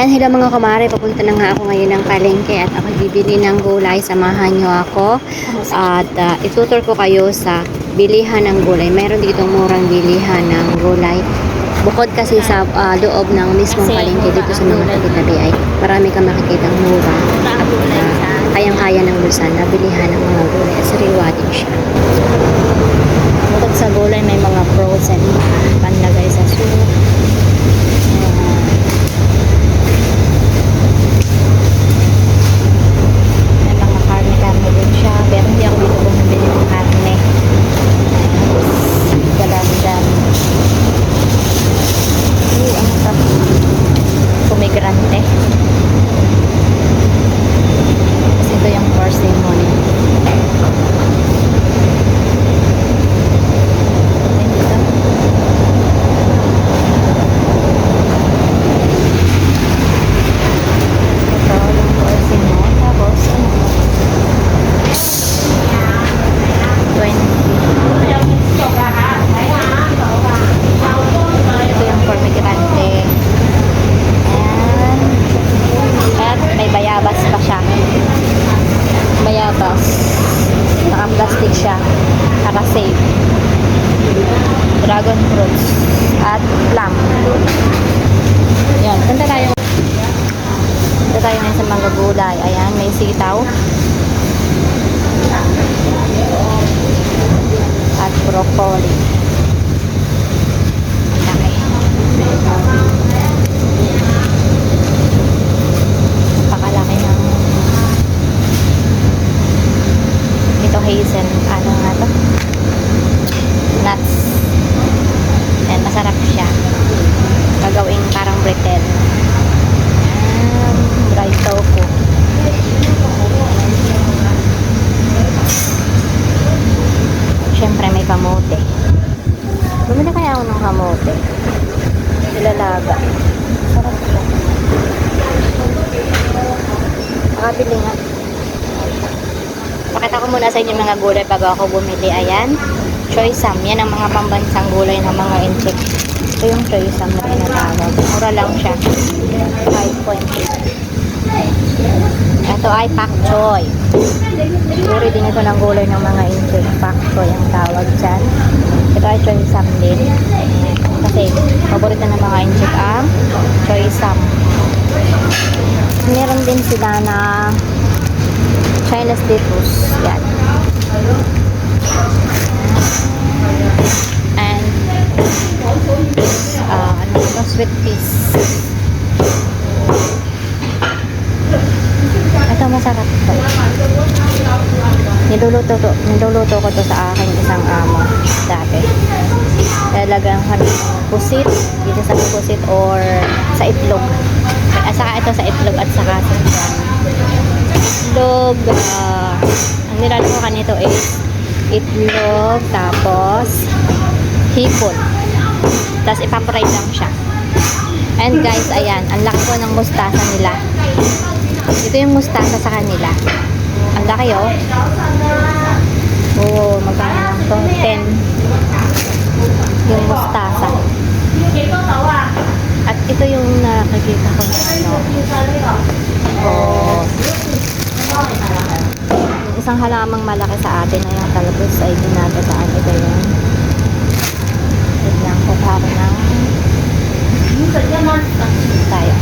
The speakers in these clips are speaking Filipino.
Ayan, hello mga kumare. Papunta na nga ako ngayon ng palengke at ako bibili ng gulay. Samahan nyo ako. At uh, itutur ko kayo sa bilihan ng gulay. Mayroon dito murang bilihan ng gulay. Bukod kasi sa ah, loob ng mismong palengke dito sa mga tabi-tabi ay marami kang makikitang mura. Mura Ah, sa kayang-kaya ng bulsa na bilihan ng mga gulay. Sariwa din siya. Bukod sa gulay, may mga frozen panlagay sa soup. May mga karne-karne din siya. Pero hindi ako dito bumibili ng karne. Dalam-dam. Oo, ano to? Pumigrante. Kasi ito yung first lemon. Ayun dito. Ito yung portion mo. Tapos, ano? 20. Ito yung formigrante. Ayan. At may bayabas pa siya. Bayabas. Naka-plastic siya. Naka-safe. Dragon fruits. At plum. Yan. Punta tayo. Punta tayo ngayon sa mga gulay. Ayan, may sitaw. At broccoli. Ang laki. Pakalaki ng ito hazel. Ano nga to? Nuts. Ayan, masarap siya. Gagawing parang brittle. Ayan, dry tofu. Siyempre may kamote. Bumili kaya ako ng kamote. Ilalaga. Sarap siya. Makabili nga. Pakita ko muna sa inyo mga gulay bago ako bumili. Ayan. Choysam. Yan ang mga pambansang gulay ng mga incheck. Ito yung choysam na tinatawag. Mura lang siya. 5.8. Ito ay pak choy. Puri din ito ng gulay ng mga incheck. Pak choy ang tawag dyan. Ito ay choysam din. Kasi paborito ng mga incheck ang choysam. Meron din sila na Chinese Titus. Yan. And uh, ano ito? Sweet peas. Ito masarap to. Niluluto, to, niluluto ko to sa aking isang amo dati. Talagang ano, pusit, dito sa pusit or sa itlog. At saka ito sa itlog at saka sa jam itlog. ah, ang nilalako ka nito is itlog, tapos hipon. Tapos ipapry lang siya. And guys, ayan, ang laki po ng mustasa nila. Ito yung mustasa sa kanila. Ang laki oh. Oo, magkano lang to? 10. Yung mustasa. At ito yung nakikita ko na ano. Oh. Yung isang halamang malaki sa atin na yung talbos ay dinadataan ito yun. Wait lang, kukuha ng tayo.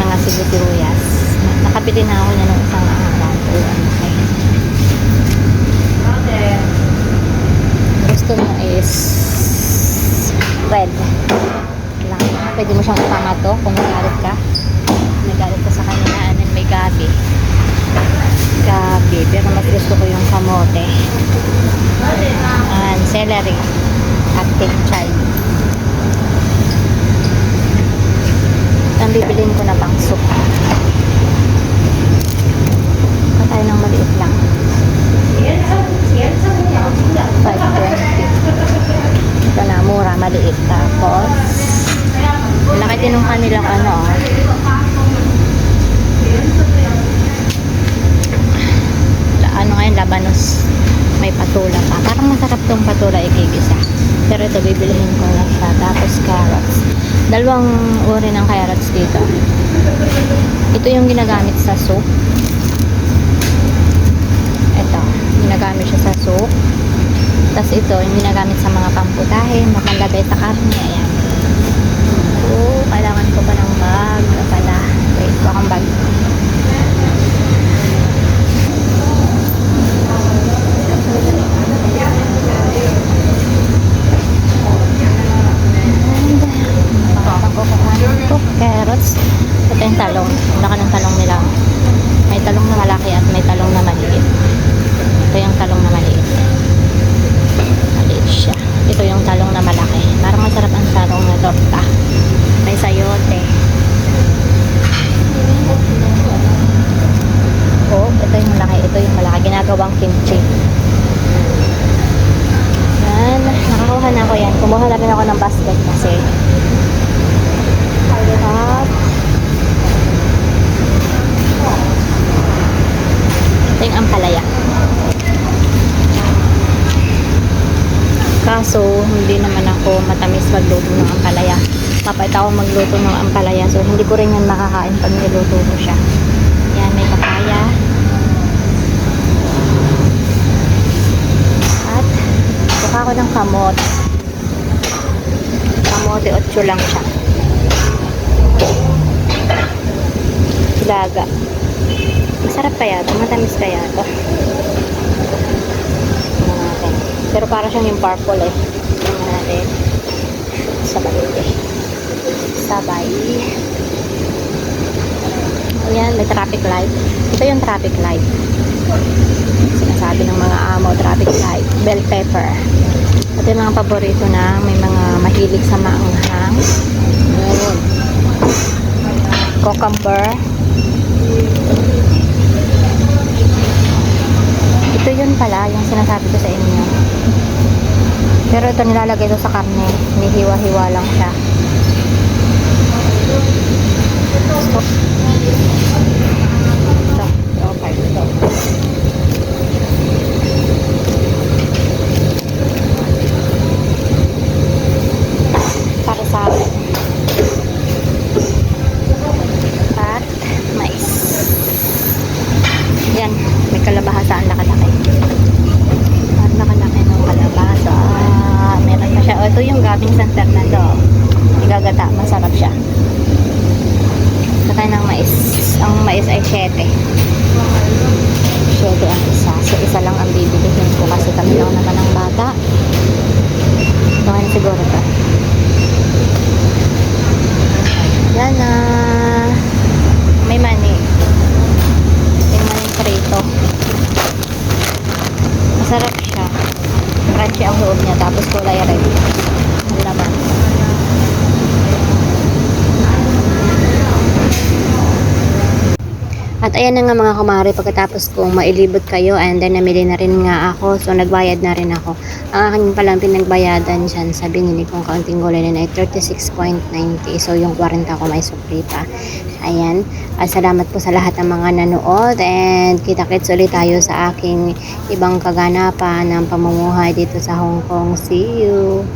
Mga sibuyas. Nakabili na ako niya ng isang araw. Laki. Gusto mo is red. Lang. Pwede mo siyang ipamato kung nagalit ka. Nagalit ka sa kanila. And then may. Gabi. Gusto ko yung kamote. And celery. At pechay. Ang bibilin ko na pang soup. Kuha tayo ng maliit lang. 520. Ito na, mura, maliit. Tapos, laki din ng kanilang ano, ah. La- ano ngayon, labanos. May patula masarap tong patula igigisa. Pero ito, bibilihin ko na siya. Tapos carrots. Dalawang uri ng carrots dito. Ito yung ginagamit sa soup. Ito, ginagamit siya sa soup. Tapos ito, yung ginagamit sa mga pamputahe, makalagay sa karne. Ayan. Oo, kailangan ko pa ng bag. Pala, wait, bakang bag. Makakang ko ito, carrots. Ito yung talong. Laka ng talong nila. May talong na malaki at may talong na maliit. Ito yung talong na maliit. Maliit siya. Ito yung talong na malaki. Parang masarap ang talong na torta. May sayote. Oh, ito yung malaki. Ito yung malaki. Ginagawang kimchi. Yan. Nakakuha na ako yan. Kumuha na rin ako ng basket kasi. At ito yung ampalaya. Kaso, hindi naman ako matamis magluto ng ampalaya. Papait ako magluto ng ampalaya. So, hindi ko rin yan makakain pag niluto ko siya. Yan, may papaya. At, buka ko ng kamot. Kamote, 8 lang siya. Laga. Masarap kaya to? Matamis kaya to? Pero para siyang yung purple eh. Tingnan natin. Sabay eh. Sabay. Ayan, may traffic light. Ito yung traffic light. Sinasabi ng mga amo, traffic light. Bell pepper. Ito yung mga paborito na may mga mahilig sa maanghang. Ayan. Cucumber. Ito yun pala, yung sinasabi ko sa inyo. Pero ito nilalagay ito sa karne. Hinihiwa-hiwa lang siya. So, ito. Okay, ito. Para sa akin. At mais. Yan, may kalabahasa ang laki-laki. Ang laki-laki ng kalabasa. Meron pa siya. Gabing San Fernando. Igagata, masarap siya. Sakay ng mais. Ang mais ay 7. 7 ang isa. So, isa lang ang bibilihin ko kasi kami lang naman ang bata. Ito siguro to. Yan na. May mani. Yung maning prito. Masarap siya. Crunchy ang loob niya. Tapos kulay red. Ang laman. At ayan na nga mga kumari, pagkatapos kong mailibot kayo, and then namili na rin nga ako, so nagbayad na rin ako. Ang aking palang pinagbayadan dyan sa binili kong kaunting gulay na ay 36.90, so yung 40 ko may supli pa. Ayan, at salamat po sa lahat ng mga nanood, and kita-kits ulit tayo sa aking ibang kaganapan ng pamumuhay dito sa Hong Kong. See you!